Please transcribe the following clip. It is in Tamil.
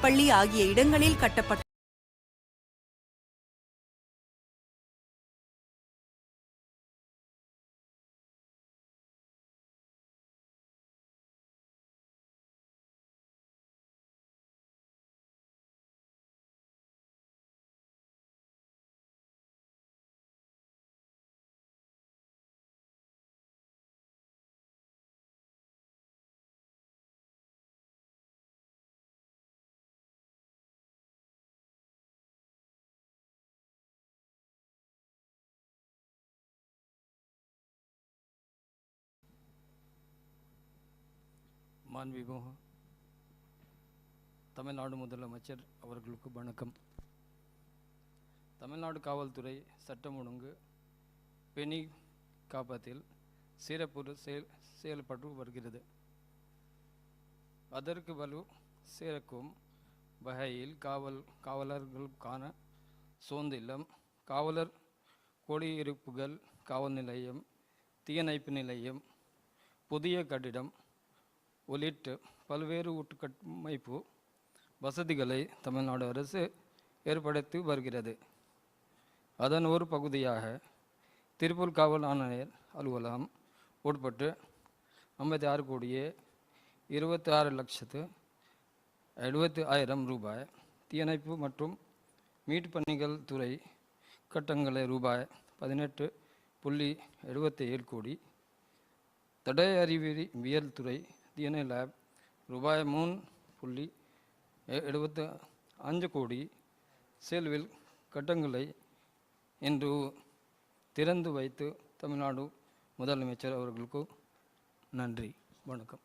பள்ளி ஆகிய இடங்களில் கட்டப்பட்ட மாண்புமிகு தமிழ்நாடு முதலமைச்சர் அவர்களுக்கு வணக்கம். தமிழ்நாடு காவல்துறை சட்டம் ஒழுங்கு பெணி காப்பத்தில் சிறப்பு செயல் செயல்பட்டு வருகிறது. அதற்கு வலு சேர்க்கும் வகையில் காவல் காவலர்களுக்கான சோந்தில்லம் காவலர் குடியிருப்புகள் காவல் நிலையம் தீயணைப்பு நிலையம் புதிய கட்டிடம் உள்ளிட்ட பல்வேறு உட்கட்டமைப்பு வசதிகளை தமிழ்நாடு அரசு ஏற்படுத்தி வருகிறது. அதன் ஒரு பகுதியாக திருப்பூர் காவல் ஆணையர் அலுவலகம் உட்பட்டு ஐம்பத்தி ஆறு கோடியே இருபத்தி ஆறு லட்சத்து எழுபத்தி ஆயிரம் ரூபாய் தீயணைப்பு மற்றும் மீட்பு பணிகள் துறை கட்டங்களை ரூபாய் பதினெட்டு புள்ளி எழுபத்தி ஏழு கோடி தடை அறிவியல் துறை டிஎன்ஏ லேப் ரூபாய் மூணு புள்ளி எ- எழுபத்து அஞ்சு கோடி செல்வில் கட்டங்களை இன்று திறந்து வைத்து தமிழ்நாடு முதலமைச்சர் அவர்களுக்கு நன்றி. வணக்கம்.